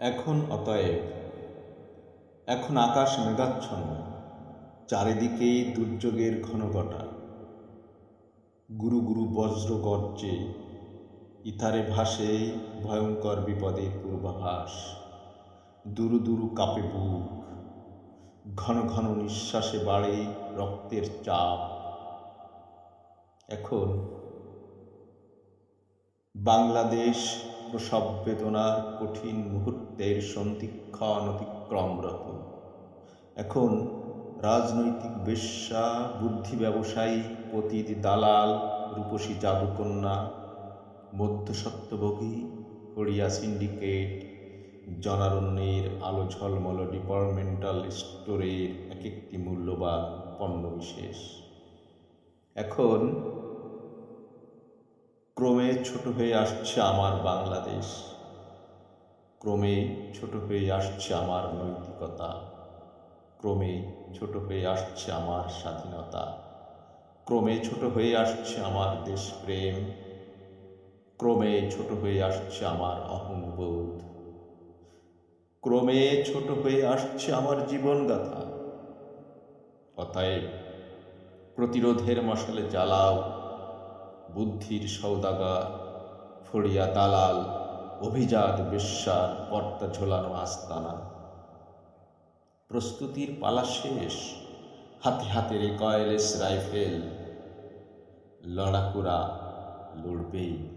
এখন অতএব, এখন আকাশ মেঘাচ্ছন্ন চারিদিকেই দুর্যোগের ঘনঘটা। গুরু গুরু বজ্র গর্জে ইথারে ভাসে ভয়ঙ্কর বিপদের পূর্বাভাস। দুরু দুরু কাঁপে বুক, ঘন ঘন নিঃশ্বাসে বাড়ে রক্তের চাপ। এখন বাংলাদেশ প্রসব বেদনার কঠিন মুহূর্তের সন্ধিক্ষণ অতিক্রমরত এখন রাজনৈতিক বেশ্যা, বুদ্ধি ব্যবসায়ী, পতিত দালাল, রূপসী জাদুকন্যা মধ্যসত্ত্বভোগী হরিয়া সিন্ডিকেট, জনারণ্যের আলো ঝলমল ডিপার্টমেন্টাল স্টোরের এক একটি মূল্যবান পণ্য বিশেষ এখন ক্রমে ছোট হয়ে আসছে আমার বাংলাদেশ। ক্রমে ছোট হয়ে আসছে আমার নৈতিকতা। ক্রমে ছোট হয়ে আসছে আমার স্বাধীনতা। ক্রমে ছোট হয়ে আসছে আমার দেশপ্রেম। ক্রমে ছোট হয়ে আসছে আমার অহংবোধ। ক্রমে ছোট হয়ে আসছে আমার জীবনগাথা। অতএব প্রতিরোধের মশালে জ্বালাও। বুদ্ধির সৌদাগার, ফড়িয়া দালাল, অভিজাত বিশ্বার পর্দা ঝোলানো আস্তানা। প্রস্তুতির পালা শেষ, হাতে হাতে রে কয়েলেস রাইফেল। লড়াকুরা লড়বেই।